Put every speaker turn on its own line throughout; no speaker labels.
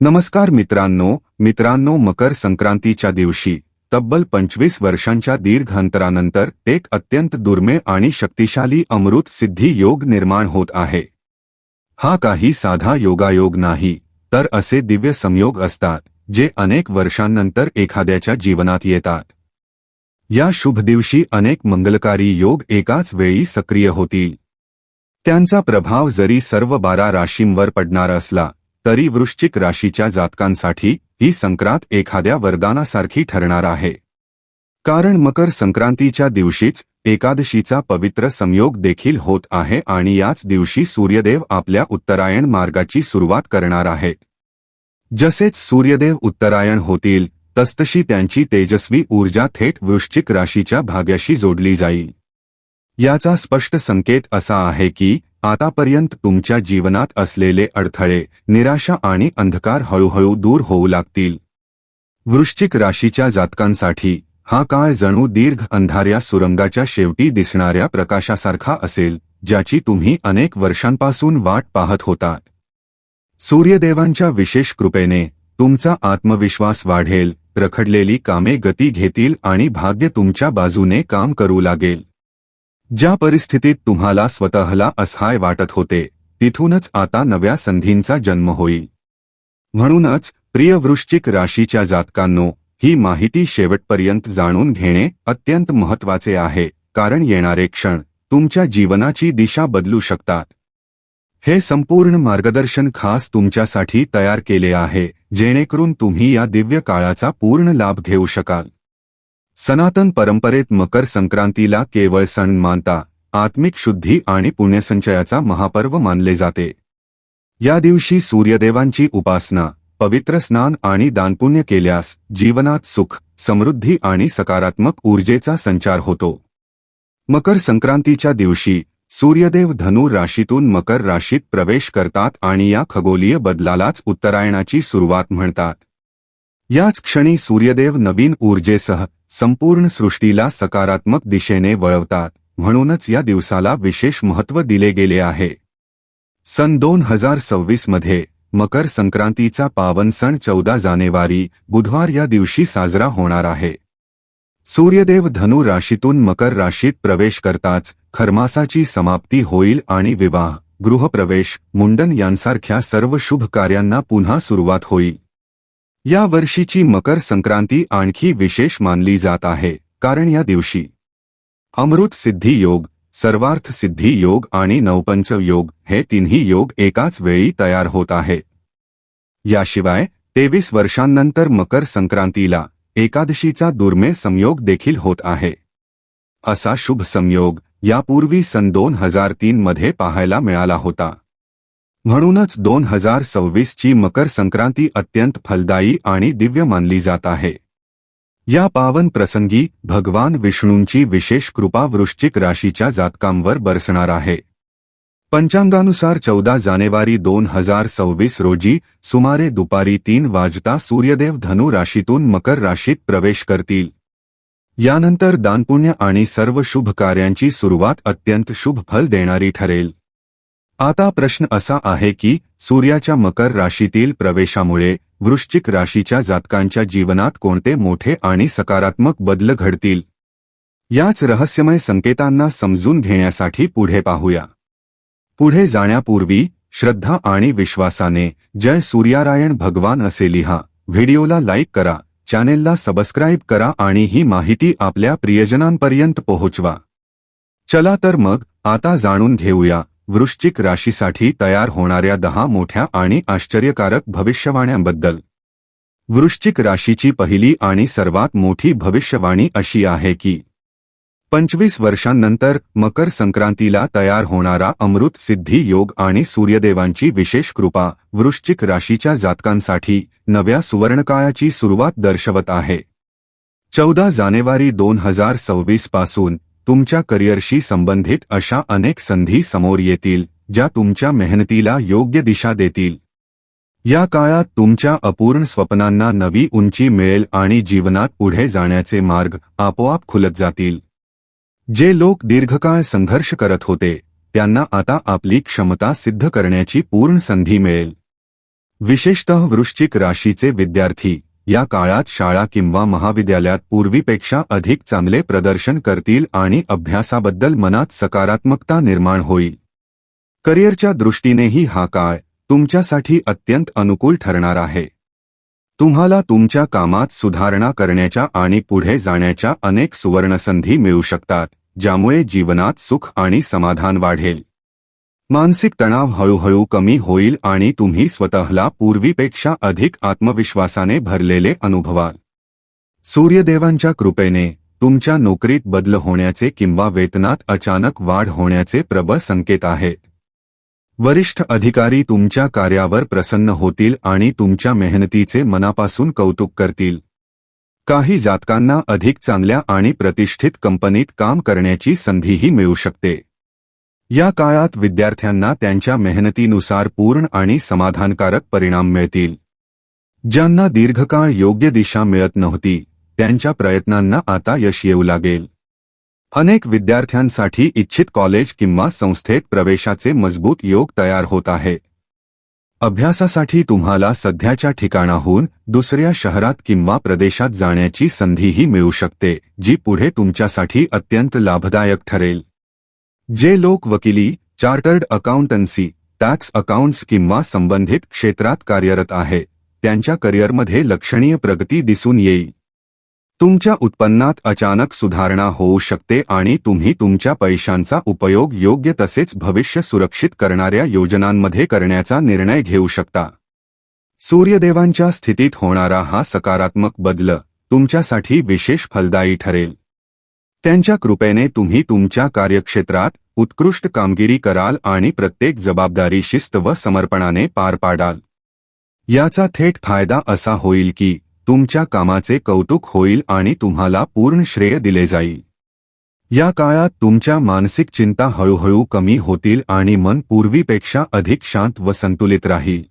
नमस्कार मित्रांनो मित्रांनो मकर संक्रांतीच्या दिवशी तब्बल पंचवीस वर्षांच्या दीर्घ अंतरानंतर एक अत्यंत दुर्मिळ आणि शक्तिशाली अमृत सिद्धी योग निर्माण होत आहे. हा काही साधा योगायोग नाही तर असे दिव्य संयोग असतात जे अनेक वर्षांनंतर एखाद्याच्या जीवनात येतात. या शुभ दिवशी अनेक मंगलकारी योग एकाच वेळी सक्रिय होतील. त्यांचा प्रभाव जरी सर्व बारा राशींवर पडणार असला तरी वृश्चिक राशीच्या जातकांसाठी ही संक्रांत एखाद्या वरदानासारखी ठरणार आहे. कारण मकर संक्रांतीच्या दिवशीच एकादशीचा पवित्र संयोग देखील होत आहे आणि याच दिवशी सूर्यदेव आपल्या उत्तरायण मार्गाची सुरुवात करणार आहेत जसेच सूर्यदेव उत्तरायण होतील तसतशी त्यांची तेजस्वी ऊर्जा थेट वृश्चिक राशीच्या भाग्याशी जोडली जाईल. याचा स्पष्ट संकेत असा आहे की आतापर्यंत तुमच्या जीवनात असलेले अडथळे निराशा आणि अंधकार हळूहळू दूर होऊ लागतील. वृश्चिक राशीच्या जातकांसाठी हा काळ जणू दीर्घ अंधाऱ्या सुरंगाच्या शेवटी दिसणाऱ्या प्रकाशासारखा असेल ज्याची तुम्ही अनेक वर्षांपासून वाट पाहत होतात. सूर्यदेवांच्या विशेष कृपेने तुमचा आत्मविश्वास वाढेल रखडलेली कामे गती घेतील आणि भाग्य तुमच्या बाजूने काम करू लागेल. ज्या परिस्थितीत तुम्हाला स्वतःला असहाय वाटत होते तिथूनच आता नव्या संधींचा जन्म होईल. म्हणूनच प्रिय वृश्चिक राशीच्या जातकांनो ही माहिती शेवटपर्यंत जाणून घेणे अत्यंत महत्त्वाचे आहे कारण येणारे क्षण तुमच्या जीवनाची दिशा बदलू शकतात. हे संपूर्ण मार्गदर्शन खास तुमच्यासाठी तयार केले आहे जेणेकरून तुम्ही या दिव्य काळाचा पूर्ण लाभ घेऊ शकाल. सनातन परंपरेत मकर संक्रांतीला केवळ सण मानता आत्मिक शुद्धी आणि पुण्यसंचयाचा महापर्व मानले जाते. या दिवशी सूर्यदेवांची उपासना पवित्र स्नान आणि दानपुण्य केल्यास जीवनात सुख समृद्धी आणि सकारात्मक ऊर्जेचा संचार होतो. मकर संक्रांतीच्या दिवशी सूर्यदेव धनु राशीतून मकर राशीत प्रवेश करतात आणि या खगोलीय बदलालाच उत्तरायणाची सुरुवात म्हणतात. याच क्षणी सूर्यदेव नवीन ऊर्जेसह संपूर्ण सृष्टीला सकारात्मक दिशेने वळवतात म्हणूनच या दिवसाला विशेष महत्त्व दिले गेले आहे. सन दोन हजार सव्वीसमध्ये मकर संक्रांतीचा पावन सण चौदा जानेवारी बुधवार या दिवशी साजरा होणार आहे. सूर्यदेव धनु राशीतून मकर राशीत प्रवेश करताच खरमासाची समाप्ती होईल आणि विवाह गृहप्रवेश मुंडन यांसारख्या सर्व शुभ कार्यांना पुन्हा सुरुवात होईल. या वर्षीची मकर संक्रांती आणखी विशेष मानली जात आहे कारण या दिवशी अमृत सिद्धी योग सर्वार्थ सिद्धी योग आणि नवपंच योग हे तिन्ही योग एकाच वेळी तयार होत आहेत याशिवाय तेवीस वर्षांनंतर मकर संक्रांतीला एकादशीचा दुर्मे संयोग देखील होत आहे. असा शुभ संयोग यापूर्वी सन दोन हजार तीन मध्ये पाहायला मिळाला होता. म्हणूनच दोन हजार सव्वीसची मकर संक्रांती अत्यंत फलदायी आणि दिव्य मानली जात आहे. या पावन प्रसंगी भगवान विष्णूंची विशेष कृपा वृश्चिक राशीच्या जातकांवर बरसणार आहे. पंचांगानुसार चौदा जानेवारी दोन हजार सव्वीस रोजी सुमारे दुपारी तीन वाजता सूर्यदेव धनु राशीतून मकर राशीत प्रवेश करतील. यानंतर दानपुण्य आणि सर्व शुभ कार्यांची सुरुवात अत्यंत शुभ फल देणारी ठरेल. आता प्रश्न असा आहे की सूर्याच्या मकर राशीतील प्रवेशामुळे वृश्चिक राशीच्या जातकांच्या जीवनात कोणते मोठे आणि सकारात्मक बदल घडतील? याच रहस्यमय संकेतांना समजून घेण्यासाठी पुढे पाहूया. पुढे जाण्यापूर्वी श्रद्धा आणि विश्वासाने जय सूर्यारायण भगवान असे लिहा व्हिडिओला लाईक करा चॅनेलला सबस्क्राईब करा आणि ही माहिती आपल्या प्रियजनांपर्यंत पोहोचवा. चला तर मग आता जाणून घेऊया वृश्चिक राशीसाठी तयार होणाऱ्या दहा मोठ्या आणि आश्चर्यकारक भविष्यवाण्यांबद्दल. वृश्चिक राशीची पहिली आणि सर्वात मोठी भविष्यवाणी अशी आहे की पंचवीस वर्षांनंतर मकर संक्रांतीला तयार होणारा अमृत सिद्धी योग आणि सूर्यदेवांची विशेष कृपा वृश्चिक राशीच्या जातकांसाठी नव्या सुवर्णकाळाची सुरुवात दर्शवत आहे. चौदा जानेवारी दोन हजार सव्वीसपासून तुमच्या करिअरशी संबंधित अशा अनेक संधी समोर येतील ज्या तुमच्या मेहनतीला योग्य दिशा देतील. या काळात तुमच्या अपूर्ण स्वप्नांना नवी उंची मिळेल आणि जीवनात पुढे जाण्याचे मार्ग आपोआप खुलत जातील. जे लोक दीर्घकाळ संघर्ष करत होते त्यांना आता आपली क्षमता सिद्ध करण्याची पूर्ण संधी मिळेल. विशेषतः वृश्चिक राशीचे विद्यार्थी. या काळात शाळा किंवा महाविद्यालयात पूर्वीपेक्षा अधिक चांगले प्रदर्शन करतील आणि अभ्यासाबद्दल मनात सकारात्मकता निर्माण होईल. करिअरच्या दृष्टीनेही हा काळ तुमच्यासाठी अत्यंत अनुकूल ठरणार आहे. तुम्हाला तुमच्या कामात सुधारणा करण्याच्या आणि पुढे जाण्याच्या अनेक सुवर्णसंधी मिळू शकतात ज्यामुळे जीवनात सुख आणि समाधान वाढेल. मानसिक तणाव हळूहळू कमी होईल आणि तुम्ही स्वतःला पूर्वीपेक्षा अधिक आत्मविश्वासाने भरलेले अनुभवाल. सूर्यदेवांच्या कृपेने तुमच्या नोकरीत बदल होण्याचे किंवा वेतनात अचानक वाढ होण्याचे प्रबळ संकेत आहेत. वरिष्ठ अधिकारी तुमच्या कार्यावर प्रसन्न होतील आणि तुमच्या मेहनतीचे मनापासून कौतुक करतील. काही जातकांना अधिक चांगल्या आणि प्रतिष्ठित कंपनीत काम करण्याची संधीही मिळू शकते. या काळात विद्यार्थ्यांना त्यांच्या मेहनतीनुसार पूर्ण आणि समाधानकारक परिणाम मिळतील. ज्यांना दीर्घकाळ योग्य दिशा मिळत नव्हती त्यांच्या प्रयत्नांना आता यश येऊ लागेल. अनेक विद्यार्थ्यांसाठी इच्छित कॉलेज किंवा संस्थेत प्रवेशाचे मजबूत योग तयार होत आहे. अभ्यासासाठी तुम्हाला सध्याच्या ठिकाणाहून दुसऱ्या शहरात किंवा प्रदेशात जाण्याची संधीही मिळू शकते जी पुढे तुमच्यासाठी अत्यंत लाभदायक ठरेल. जे लोक वकिली चार्टर्ड अकाउंटन्सी टॅक्स अकाउंट्स किंवा संबंधित क्षेत्रात कार्यरत आहे त्यांच्या करिअरमध्ये लक्षणीय प्रगती दिसून येईल. तुमच्या उत्पन्नात अचानक सुधारणा होऊ शकते आणि तुम्ही तुमच्या पैशांचा उपयोग योग्य तसेच भविष्य सुरक्षित करणाऱ्या योजनांमध्ये करण्याचा निर्णय घेऊ शकता. सूर्यदेवांच्या स्थितीत होणारा हा सकारात्मक बदल तुमच्यासाठी विशेष फलदायी ठरेल. त्यांच्या कृपेने तुम्ही तुमच्या कार्यक्षेत्रात उत्कृष्ट कामगिरी कराल आणि प्रत्येक जबाबदारी शिस्त व समर्पणाने पार पाडाल. याचा थेट फायदा असा होईल की तुमच्या कामाचे कौतुक होईल आणि तुम्हाला पूर्ण श्रेय दिले जाईल. या काळात तुमच्या मानसिक चिंता हळूहळू कमी होतील आणि मन पूर्वीपेक्षा अधिक शांत व संतुलित राहील.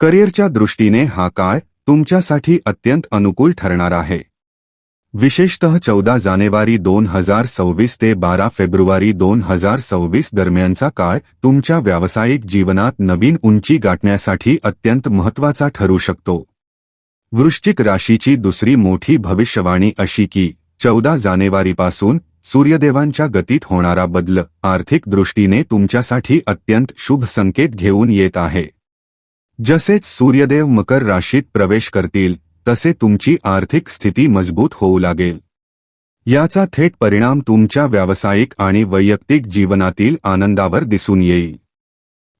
करिअरच्या दृष्टीने हा काळ तुमच्यासाठी अत्यंत अनुकूल ठरणार आहे. विशेषतः चौदा जानेवारी दोन हजार सव्वीस ते बारा फेब्रुवारी दोन हजार सव्वीस दरम्यानचा काळ तुमच्या व्यावसायिक जीवनात नवीन उंची गाठण्यासाठी अत्यंत महत्त्वाचा ठरू शकतो. वृश्चिक राशीची दुसरी मोठी भविष्यवाणी अशी की चौदा जानेवारीपासून सूर्यदेवांच्या गतीत होणारा बदल आर्थिक दृष्टीने तुमच्यासाठी अत्यंत शुभ संकेत घेऊन येत आहे. जसेच सूर्यदेव मकर राशीत प्रवेश करतील तसे तुमची आर्थिक स्थिती मजबूत होऊ लागेल. याचा थेट परिणाम तुमच्या व्यावसायिक आणि वैयक्तिक जीवनातील आनंदावर दिसून येईल.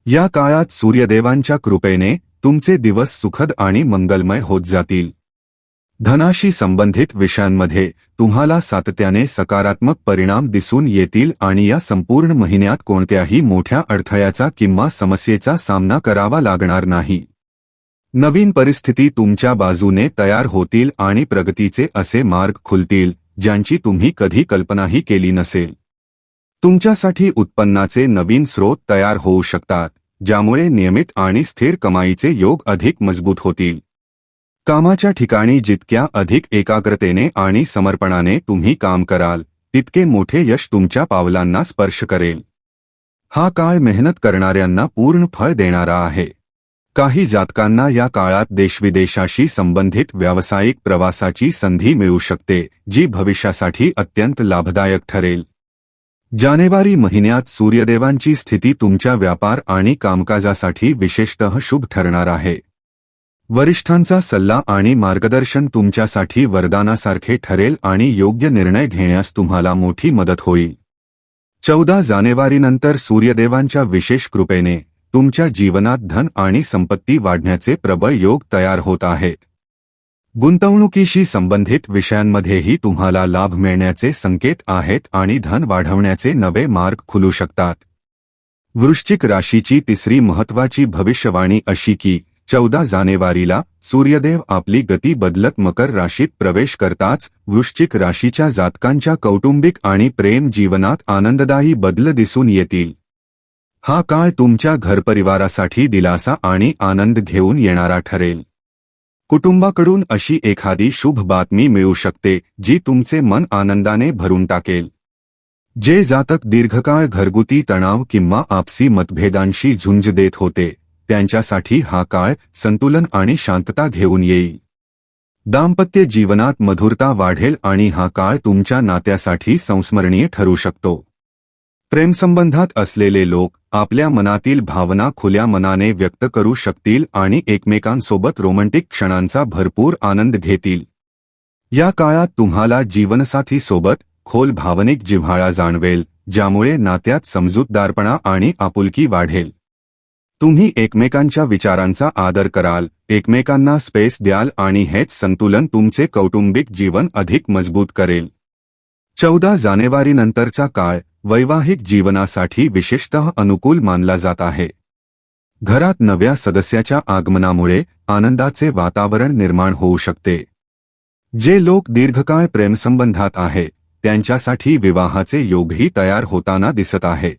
या काळात सूर्यदेवांच्या कृपेने तुमचे दिवस सुखद आणि मंगलमय होत जातील. धनाशी संबंधित विषयांमध्ये तुम्हाला सातत्याने सकारात्मक परिणाम दिसून येतील आणि या संपूर्ण महिन्यात कोणत्याही मोठ्या अडथळ्याचा किंवा समस्येचा सामना करावा लागणार नाही. नवीन परिस्थिती तुमच्या बाजूने तयार होतील आणि प्रगतीचे असे मार्ग खुलतील ज्यांची तुम्ही कधी कल्पनाही केली नसेल. तुमच्यासाठी उत्पन्नाचे नवीन स्रोत तयार होऊ शकतात ज्यामुळे नियमित आणि स्थिर कमाईचे योग अधिक मजबूत होतील. कामाच्या ठिकाणी जितक्या अधिक एकाग्रतेने आणि समर्पणाने तुम्ही काम कराल तितके मोठे यश तुमच्या पावलांना स्पर्श करेल. हा काळ मेहनत करणाऱ्यांना पूर्ण फळ देणारा आहे. काही जातकांना या काळात देशविदेशाशी संबंधित व्यावसायिक प्रवासाची संधी मिळू शकते जी भविष्यासाठी अत्यंत लाभदायक ठरेल. जानेवारी महिन्यात सूर्यदेवांची स्थिती तुमच्या व्यापार आणि कामकाजासाठी विशेषतः शुभ ठरणार आहे. वरिष्ठांचा सल्ला आणि मार्गदर्शन तुमच्यासाठी वरदानासारखे ठरेल आणि योग्य निर्णय घेण्यास तुम्हाला मोठी मदत होईल. चौदा जानेवारीनंतर सूर्यदेवांच्या विशेष कृपेने तुमच्या जीवनात धन आणि संपत्ती वाढण्याचे प्रबळ योग तयार होत आहेत गुंतवणुकीशी संबंधित विषयांमध्येही तुम्हाला लाभ मिळण्याचे संकेत आहेत आणि धन वाढवण्याचे नवे मार्ग खुलू शकतात. वृश्चिक राशीची तिसरी महत्वाची भविष्यवाणी अशी की चौदा जानेवारीला सूर्यदेव आपली गती बदलत मकर राशीत प्रवेश करताच वृश्चिक राशीच्या जातकांच्या कौटुंबिक आणि प्रेम जीवनात आनंददायी बदल दिसून येतील. हा काळ तुमच्या घरपरिवारासाठी दिलासा आणि आनंद घेऊन येणारा ठरेल. कुटुंबाकडून अशी एखादी शुभ बातमी मिळू शकते जी तुमचे मन आनंदाने भरून टाकेल. जे जातक दीर्घकाळ घरगुती तणाव किंवा आपसी मतभेदांशी झुंज देत होते त्यांच्यासाठी हा काळ संतुलन आणि शांतता घेऊन येईल. दाम्पत्य जीवनात मधुरता वाढेल आणि हा काळ तुमच्या नात्यासाठी संस्मरणीय ठरू शकतो. प्रेमसंबंधात असलेले लोक आपल्या मनातील भावना खुल्या मनाने व्यक्त करू शकतील आणि एकमेकांसोबत रोमँटिक क्षणांचा भरपूर आनंद घेतील. या काळात तुम्हाला जीवनसाथी सोबत खोल भावनिक जिव्हाळा जाणवेल ज्यामुळे नात्यात समजूतदारपणा आणि आपुलकी वाढेल. तुम्ही एकमेकांच्या विचारांचा आदर कराल एकमेकांना स्पेस द्याल आणि हेच संतुलन तुमचे कौटुंबिक जीवन अधिक मजबूत करेल. चौदा जानेवारीनंतरचा काळ वैवाहिक जीवनासाठी विशेषतः अनुकूल मानला जात आहे. घरात नव्या सदस्याच्या आगमनामुळे आनंदाचे वातावरण निर्माण होऊ शकते. जे लोक दीर्घकाळ प्रेमसंबंधात आहे त्यांच्यासाठी विवाहाचे योगही तयार होताना दिसत आहे.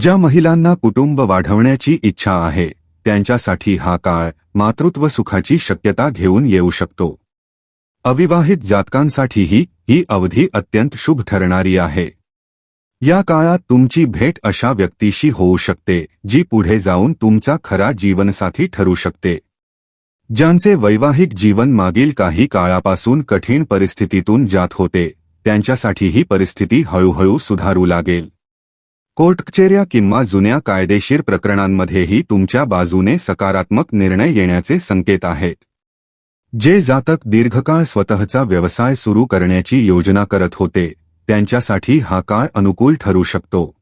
ज्या महिलांना कुटुंब वाढवण्याची इच्छा आहे त्यांच्यासाठी हा काळ मातृत्व सुखाची शक्यता घेऊन येऊ शकतो. अविवाहित जातकांसाठीही ही अवधी अत्यंत शुभ ठरणारी आहे. या काळात तुमची भेट अशा व्यक्तीशी होऊ शकते जी पुढे जाऊन तुमचा खरा जीवनसाथी ठरू शकते. ज्यांचे वैवाहिक जीवन मागील काही काळापासून कठीण परिस्थितीतून जात होते त्यांच्यासाठी ही परिस्थिती हळूहळू सुधारू लागेल. कोर्टकचेऱ्या किंवा जुन्या कायदेशीर प्रकरणांमध्येही तुमच्या बाजूने सकारात्मक निर्णय येण्याचे संकेत आहेत. जे जातक दीर्घकाळ स्वतःचा व्यवसाय सुरू करण्याची योजना करत होते त्यांच्यासाठी हा काळ अनुकूल ठरू शकतो.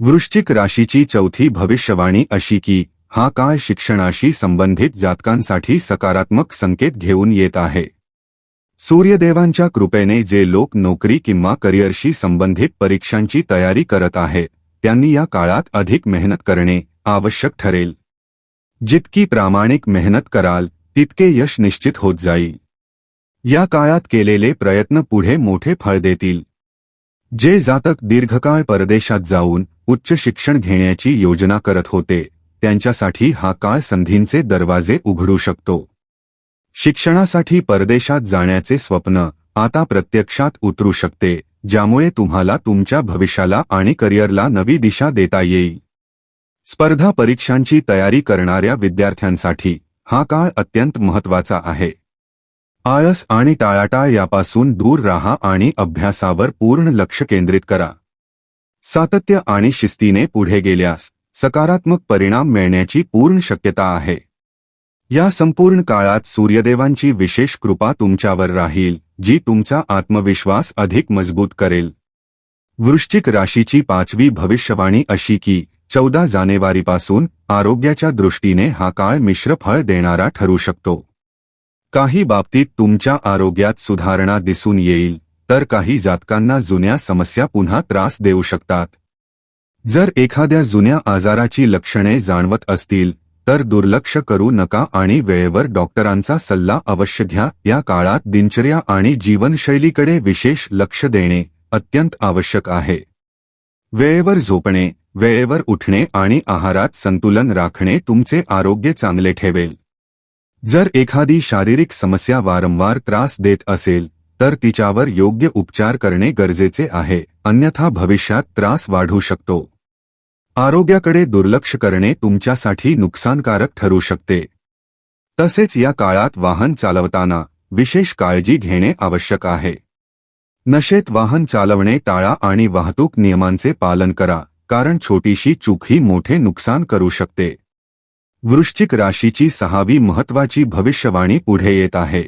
वृश्चिक राशीची चौथी भविष्यवाणी अशी की हा काळ शिक्षणाशी संबंधित जातकांसाठी सकारात्मक संकेत घेऊन येत आहे. सूर्यदेवांच्या कृपेने जे लोक नोकरी किंवा करिअरशी संबंधित परीक्षांची तयारी करत आहेत त्यांनी या काळात अधिक मेहनत करणे आवश्यक ठरेल. जितकी प्रामाणिक मेहनत कराल तितके यश निश्चित होत जाईल. या काळात केलेले प्रयत्न पुढे मोठे फळ देतील. जे जातक दीर्घकाळ परदेशात जाऊन उच्च शिक्षण घेण्याची योजना करत होते त्यांच्यासाठी हा काळ संधींचे दरवाजे उघडू शकतो. शिक्षणासाठी परदेशात जाण्याचे स्वप्न आता प्रत्यक्षात उतरू शकते ज्यामुळे तुम्हाला तुमच्या भविष्याला आणि करिअरला नवी दिशा देता येईल. स्पर्धा परीक्षांची तयारी करणाऱ्या विद्यार्थ्यांसाठी हा काळ अत्यंत महत्त्वाचा आहे. आळस आणि टाळाटाळ यापासून दूर राहा आणि अभ्यासावर पूर्ण लक्ष केंद्रित करा. सातत्य आणि शिस्तीने पुढे गेल्यास सकारात्मक परिणाम मिळण्याची पूर्ण शक्यता आहे. या संपूर्ण काळात सूर्यदेवांची विशेष कृपा तुमच्यावर राहील जी तुमचा आत्मविश्वास अधिक मजबूत करेल. वृश्चिक राशीची पाचवी भविष्यवाणी अशी की चौदा जानेवारीपासून आरोग्याच्या दृष्टीने हा काळ मिश्र फळ देणारा ठरू शकतो. काही बाबतीत तुमच्या आरोग्यात सुधारणा दिसून येईल तर काही जातकांना जुन्या समस्या पुन्हा त्रास देऊ शकतात. जर एखाद्या जुन्या आजाराची लक्षणे जाणवत असतील तर दुर्लक्ष करू नका आणि वेळेवर डॉक्टरांचा सल्ला अवश्य घ्या. या काळात दिनचर्या आणि जीवनशैलीकडे विशेष लक्ष देणे अत्यंत आवश्यक आहे. वेळेवर झोपणे वेळेवर उठणे आणि आहारात संतुलन राखणे तुमचे आरोग्य चांगले ठेवेल. जर एखादी शारीरिक समस्या वारंवार त्रास देत असेल तर तिच्यावर योग्य उपचार करणे गरजेचे आहे अन्यथा भविष्यात त्रास वाढू शकतो. आरोग्याकडे दुर्लक्ष करणे तुमच्यासाठी नुकसानकारक ठरू शकते. तसेच या काळात वाहन चालवताना विशेष काळजी घेणे आवश्यक आहे. नशेत वाहन चालवणे टाळा आणि वाहतूक नियमांचे पालन करा कारण छोटीशी चूकही मोठे नुकसान करू शकते. वृश्चिक राशीची सहावी महत्वाची भविष्यवाणी पुढे येत आहे.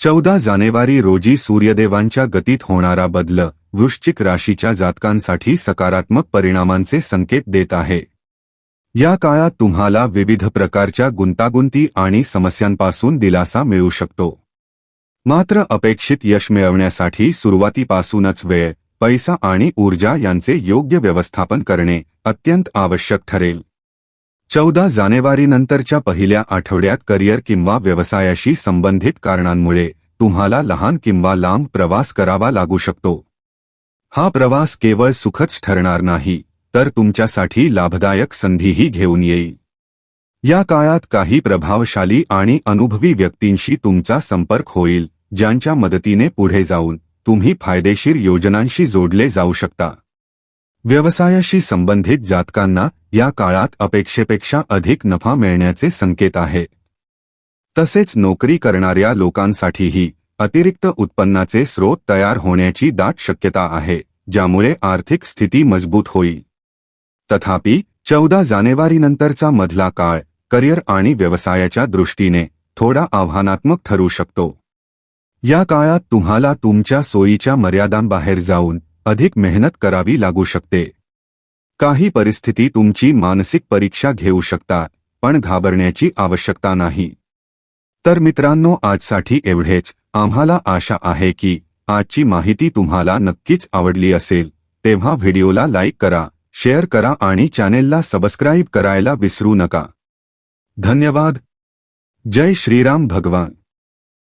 चौदा जानेवारी रोजी सूर्यदेवांच्या गतीत होणारा बदल वृश्चिक राशीच्या जातकांसाठी सकारात्मक परिणामांचे संकेत देत आहे. या काळात तुम्हाला विविध प्रकारच्या गुंतागुंती आणि समस्यांपासून दिलासा मिळू शकतो. मात्र अपेक्षित यश मिळवण्यासाठी सुरुवातीपासूनच वेळ पैसा आणि ऊर्जा यांचे योग्य व्यवस्थापन करणे अत्यंत आवश्यक ठरेल. चौदा जानेवारीनंतरच्या पहिल्या आठवड्यात करिअर किंवा व्यवसायाशी संबंधित कारणांमुळे तुम्हाला लहान किंवा लांब प्रवास करावा लागू शकतो. हा प्रवास केवळ सुखच ठरणार नाही तर तुमच्यासाठी लाभदायक संधीही घेऊन येईल. या काळात काही प्रभावशाली आणि अनुभवी व्यक्तींशी तुमचा संपर्क होईल ज्यांच्या मदतीने पुढे जाऊन तुम्ही फायदेशीर योजनांशी जोडले जाऊ शकता. व्यवसायाशी संबंधित जातकांना या काळात अपेक्षेपेक्षा अधिक नफा मिळण्याचे संकेत आहे. तसेच नोकरी करणाऱ्या लोकांसाठीही अतिरिक्त उत्पन्नाचे स्रोत तयार होण्याची दाट शक्यता आहे ज्यामुळे आर्थिक स्थिती मजबूत होईल. तथापि चौदा जानेवारीनंतरचा मधला काळ करिअर आणि व्यवसायाच्या दृष्टीने थोडा आव्हानात्मक ठरू शकतो. या काळात तुम्हाला तुमच्या सोयीच्या मर्यादांबाहेर जाऊन अधिक मेहनत करावी लागू शकते. काही परिस्थिती तुमची मानसिक परीक्षा घेऊ शकतात पण घाबरण्याची आवश्यकता नाही. तर मित्रांनो आजसाठी एवढेच. आम्हाला आशा आहे की आजची माहिती तुम्हाला नक्कीच आवडली असेल. तेव्हा व्हिडिओला लाईक करा शेअर करा आणि चॅनेलला सबस्क्राईब करायला विसरू नका. धन्यवाद. जय श्रीराम भगवान.